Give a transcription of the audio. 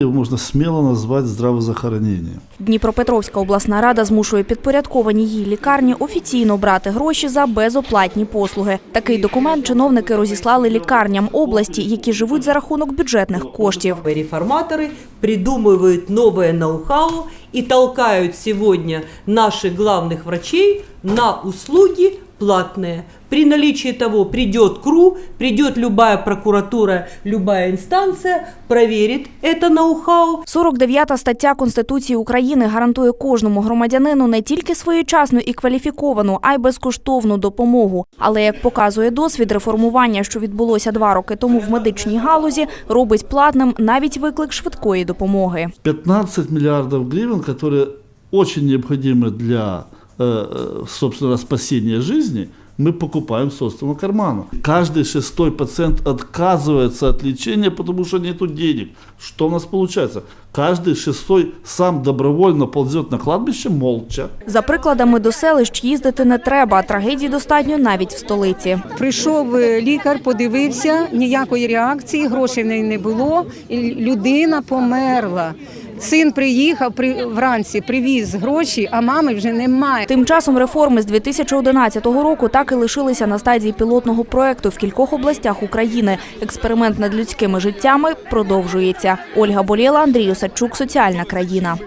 Его можно смело назвать здравозахоронением. Дніпропетровська обласна рада змушує підпорядковані їй лікарні офіційно брати гроші за безоплатні послуги. Такий документ чиновники розіслали лікарням області, які живуть за рахунок бюджетних коштів. Реформаторы придумывают новое ноу-хау и толкают сегодня наших главных врачей на услуги платные. При наличии того придет КРУ, придет любая прокуратура, любая инстанция, проверит это ноу-хау, 49 стаття Конституції України гарантує кожному громадянину не тільки своєчасну і кваліфіковану, а й безкоштовну допомогу. Але як показує досвід, реформування, що відбулося два роки тому в медичній галузі, робить платним навіть виклик швидкої допомоги. 15 миллиардов гривен, которые очень необходимы для, э, э, собственно, спасения жизни, мы покупаем с собственного кармана. Каждый шестой пациент отказывается от лечения, потому что нет денег. Что у нас получается? Каждый шестой сам добровольно ползет на кладбище молча. За прикладами до селищ їздити не треба. Трагедій достатньо навіть в столиці. Прийшов е, лікар, подивився, ніякої реакції, грошей в неї не було. і Людина померла. Син приїхав при вранці, привіз гроші, а мами вже немає. Тим часом реформи з 2011 року так і лишилися на стадії пілотного проекту в кількох областях України. Експеримент над людськими життями продовжується. Ольга Болєла, Андрій Осадчук, Соціальна країна.